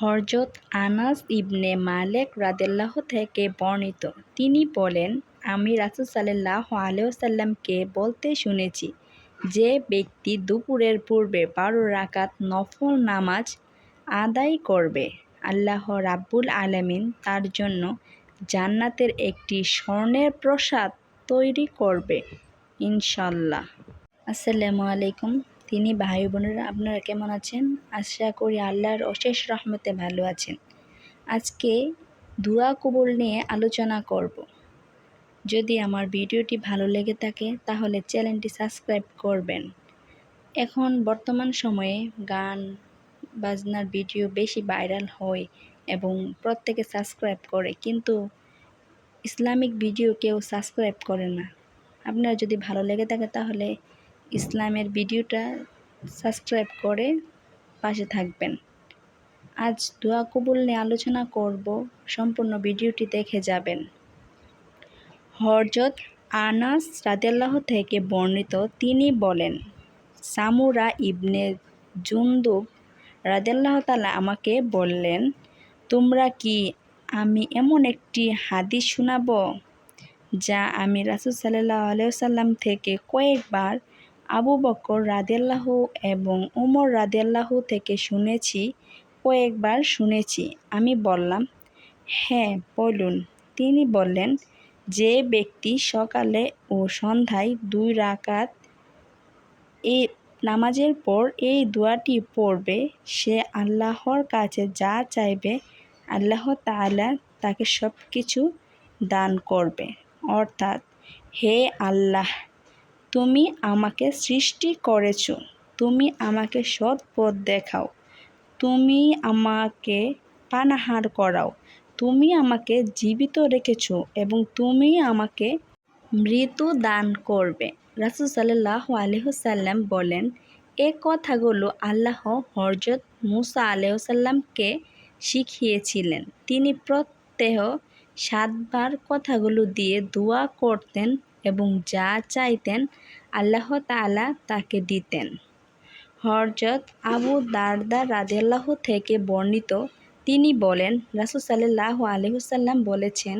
হযরত আনাস ইবনে মালেক রাদেল্লাহ থেকে বর্ণিত। তিনি বলেন, আমি রাসূল সাল্লাল্লাহু আলাইহি ওয়াসাল্লামকে বলতে শুনেছি যে ব্যক্তি দুপুরের পূর্বে বারো রাকাত নফল নামাজ আদায় করবে। আল্লাহ রাব্বুল আলামিন তার জন্য জান্নাতের একটি স্বর্ণের প্রসাদ তৈরি করবে। ইনশাল্লাহ আসসালামু আলাইকুম। তিনি ভাই বোনেরা, আপনারা কেমন আছেন? আশা করি আল্লাহর অশেষ রহমতে ভালো আছেন। আজকে দোয়া কবুল নিয়ে আলোচনা করব। যদি আমার ভিডিওটি ভালো লেগে থাকে, তাহলে চ্যানেলটি সাবস্ক্রাইব করবেন। এখন বর্তমান সময়ে গান বাজনার ভিডিও বেশি ভাইরাল হয় এবং প্রত্যেকে সাবস্ক্রাইব করে, কিন্তু ইসলামিক ভিডিও কেউ সাবস্ক্রাইব করে না। আপনার যদি ভালো লেগে থাকে, তাহলে ইসলামের ভিডিওটা সাবস্ক্রাইব করে পাশে থাকবেন। আজ দোয়া কবুল নিয়ে আলোচনা করব, সম্পূর্ণ ভিডিওটি দেখে যাবেন। হরজত আনাস রাদেল্লাহ থেকে বর্ণিত তিনি বলেন, সামুরা ইবনে জুন্দুব রাদেল্লাহ তালা আমাকে বললেন, তোমরা কি আমি এমন একটি হাদিস শোনাব যা আমি রাসুল সাল্লাহ আলাইসাল্লাম থেকে কয়েকবার আবু বকর রাদেল্লাহ এবং উমর রাদেল্লাহ থেকে শুনেছি, কয়েকবার শুনেছি। আমি বললাম হ্যাঁ বলুন তিনি বললেন, যে ব্যক্তি সকালে ও সন্ধ্যায় দুই রাকাত এই নামাজের পর এই দোয়াটি পড়বে, সে আল্লাহর কাছে যা চাইবে, আল্লাহ তাআলা তাকে সব কিছু দান করবে। অর্থাৎ, হে আল্লাহ তুমি আমাকে সৃষ্টি করেছ। তুমি আমাকে সৎ পথ দেখাও। তুমি আমাকে পানাহার করাও। তুমি আমাকে জীবিত রেখেছ এবং তুমি আমাকে মৃত্যু দান করবে। রাসুল সাল্লাহ আলহ্লাম বলেন, এ কথাগুলো আল্লাহ হরজত মুসা আলহ্লামকে শিখিয়েছিলেন। তিনি প্রত্যেহ সাতবার কথাগুলো দিয়ে দোয়া করতেন এবং যা চাইতেন আল্লাহ তালা তাকে দিতেন। হরজত আবু দারদা রাজিয়াল্লাহ থেকে বর্ণিত, তিনি বলেন, রাসুল সাল্লাহ আলহুসাল্লাম বলেছেন,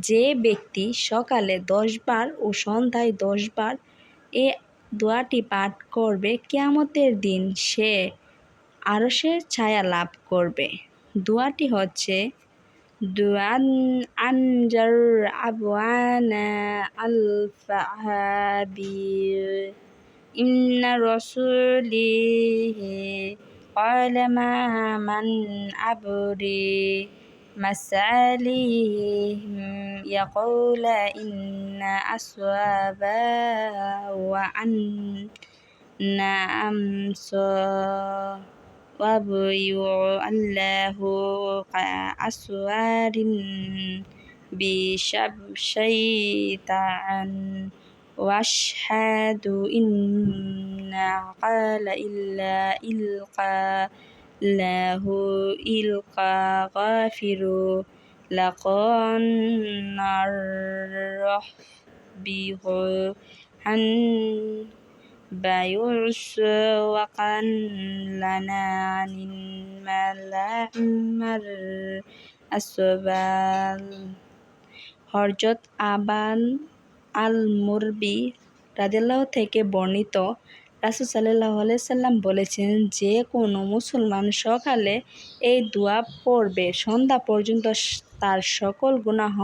যে ব্যক্তি সকালে দশবার ও সন্ধ্যায় দশবার এ দোয়াটি পাঠ করবে, কেয়ামতের দিন সে আরসের ছায়া লাভ করবে। দোয়াটি হচ্ছে دعاء عن جر عبوانا الفعابير إن رسوله قال ما من أبري مساليهم يقول إن أسوابا وأن أمسى وبيع الله أسوار بشيطان واشهد إن قال إلا إلقى له إلقى غافر لقن الرحب عن بيعس وقن لنا الملامر আসবাল হরজত আবান আল মুরবি রাদিল্লাহ থেকে বর্ণিত রাসুল সাল্লাহ সাল্লাম বলেছেন যে কোনো মুসলমান সকালে এই দোয়া পড়বে সন্ধ্যা পর্যন্ত তার সকল গুনাহ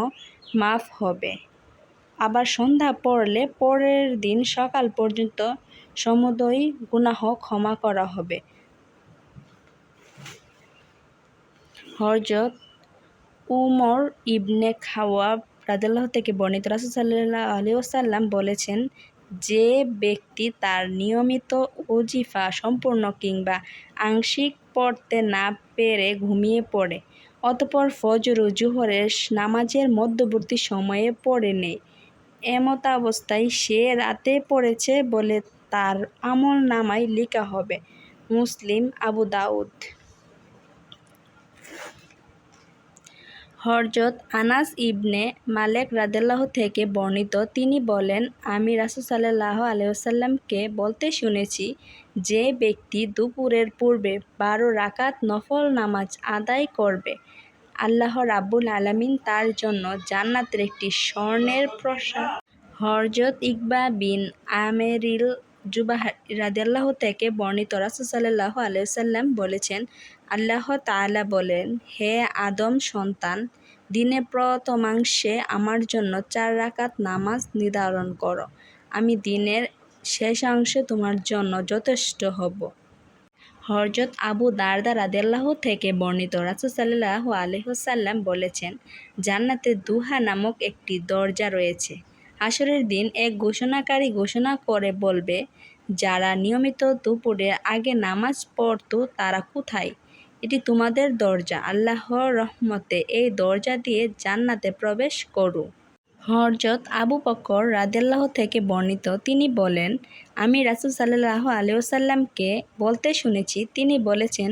মাফ হবে আবার সন্ধ্যা পড়লে পরের দিন সকাল পর্যন্ত সমুদয় গুনাহ ক্ষমা করা হবে। হরজত উমর ইবনে খাওয়াব রাদাল্লাহ থেকে বর্ণিত, রাসুল সাল্লাহ আলী ওসাল্লাম বলেছেন, যে ব্যক্তি তার নিয়মিত ওজিফা সম্পূর্ণ কিংবা আংশিক পড়তে না পেরে ঘুমিয়ে পড়ে, অতপর ফজর ও জোহরের নামাজের মধ্যবর্তী সময়ে পড়ে নেই এমতাবস্থায় সে রাতে পড়েছে বলে তার আমল নামায় লিখা হবে। মুসলিম আবু দাউদ। হরজত আনাস ইবনে মালেক রাদেল্লাহ থেকে বর্ণিত, তিনি বলেন, আমি রাসুল সাল্লাহ আলহামকে বলতে শুনেছি যে ব্যক্তি দুপুরের পূর্বে বারো রাকাত নফল নামাজ আদায় করবে। আল্লাহ রাব্বুল আলামিন তার জন্য জান্নাতের একটি স্বর্ণের প্রসাদ। হরজত ইকবা বিন আমেরিল জুবাহ রাদিয়াল্লাহ থেকে বর্ণিত আলাইহি ওয়াসাল্লাম বলেছেন, আল্লাহ তাআলা বলেন, হে আদম সন্তান, দিনে প্রথমাংশে আমার জন্য চার রাকাত নামাজ নির্ধারণ করো। আমি দিনের শেষাংশে তোমার জন্য যথেষ্ট হব। হরজত আবু দারদা রাদিয়াল্লাহ থেকে বর্ণিত রাসূল সাল্লাল্লাহু আলাইহি বলেছেন, জান্নাতে দুহা নামক একটি দরজা রয়েছে। হাসরের দিন এক ঘোষণাকারী ঘোষণা করে বলবে, যারা নিয়মিত দুপুরের আগে নামাজ পড়ত তারা কোথায়? এটি তোমাদের দরজা। আল্লাহর রহমতে এই দরজা দিয়ে জান্নাতে প্রবেশ করু। হরজত আবু বকর রাদেল্লাহ থেকে বর্ণিত। তিনি বলেন, আমি রাসুল সাল্লাহ আলিয়াসাল্লামকে বলতে শুনেছি, তিনি বলেছেন,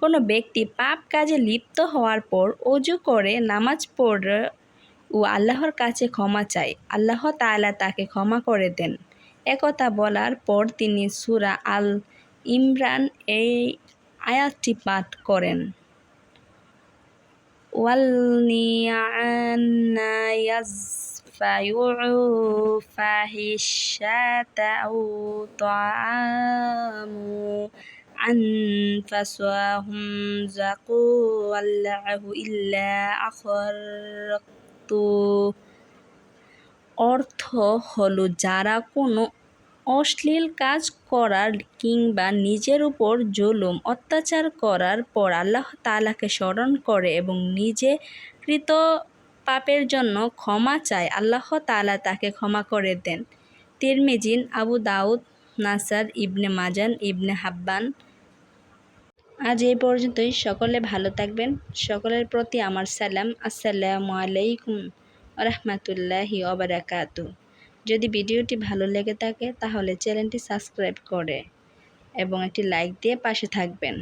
কোনো ব্যক্তি পাপ কাজে লিপ্ত হওয়ার পর অজু করে নামাজ পড়ে ও আল্লাহর কাছে ক্ষমা চায়, আল্লাহ তালা তাকে ক্ষমা করে দেন। একথা বলার পর তিনি সুরা আল ইমরান এই আয়াতটি পাঠ করেন। ওয়াল্নিয়ান্নায়াজ يزفع فاحشة أو طعام أنفسهم زقوا والله إلا أخرقت অর্থ হলো যারা কোনো অশ্লীল কাজ করার কিংবা নিজের উপর জুলুম অত্যাচার করার পর আল্লাহ তালাকে স্মরণ করে এবং নিজে কৃত পাপের জন্য ক্ষমা চায়, আল্লাহ তালা তাকে ক্ষমা করে দেন। তিরমিজিন আবু দাউদ, নাসার, ইবনে মাজান, ইবনে হাব্বান। আজ এই পর্যন্তই। সকলে ভালো থাকবেন। সকলের প্রতি আমার সালাম। আসসালামু আলাইকুম রহমতুল্লাহি ওবরাকাতু। যদি ভিডিওটি ভালো লেগে থাকে, তাহলে চ্যানেলটি সাবস্ক্রাইব করে এবং একটি লাইক দিয়ে পাশে থাকবেন।